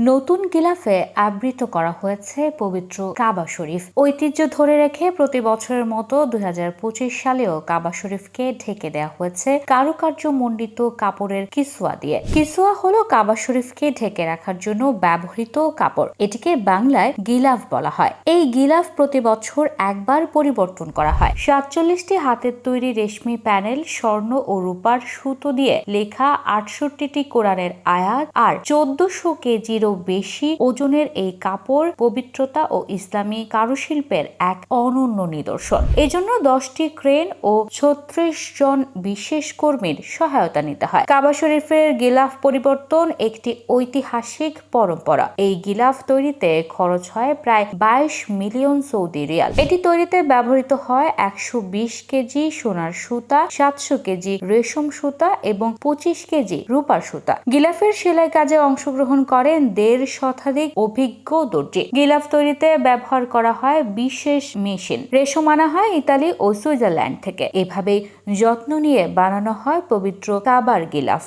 নতুন গিলাফে আবৃত করা হয়েছে পবিত্র কাবা শরীফ। ঐতিহ্য ধরে রেখে প্রতি বছরের মতো দুই হাজার পঁচিশ সালেও কাবা শরীফকে ঢেকে দেওয়া হয়েছে কারুকার্য মণ্ডিত কাপড়ের কিসুয়া দিয়ে। কিসুয়া হলো কাবা শরীফকে ঢেকে রাখার জন্য ব্যবহৃত কাপড়। এটিকে বাংলায় গিলাফ বলা হয়। এই গিলাফ প্রতি বছর একবার পরিবর্তন করা হয়। সাতচল্লিশটি হাতের তৈরি রেশমি প্যানেল, স্বর্ণ ও রূপার সুতো দিয়ে লেখা আটষট্টিটি কোরআনের আয়াত আর চোদ্দশো কেজিরও বেশি ওজনের এই কাপড় পবিত্রতা ও ইসলামী কারুশিল্পের এক অনন্য নিদর্শন। এজন্য দশটি ক্রেন ও ছত্রিশ জন বিশেষ কর্মীর সহায়তা নিতে হয়। কাবা শরীফের গিলাফ পরিবর্তন একটি ঐতিহাসিক পরম্পরা। এই গিলাফ তৈরিতে খরচ হয় প্রায় বাইশ মিলিয়ন সৌদি রিয়াল। এটি তৈরিতে ব্যবহৃত হয় একশো বিশ কেজি সোনার সুতা, সাতশো কেজি রেশম সুতা এবং পঁচিশ কেজি রূপার সুতা। গিলাফের সেলাই কাজে অংশগ্রহণ করেন দেড় শতাধিক অভিজ্ঞ দর্জি। গিলাফ তৈরিতে ব্যবহার করা হয় বিশেষ মেশিন। রেশম আনা হয় ইতালি ও সুইজারল্যান্ড থেকে। এভাবেই যত্ন নিয়ে বানানো হয় পবিত্র কাবার গিলাফ।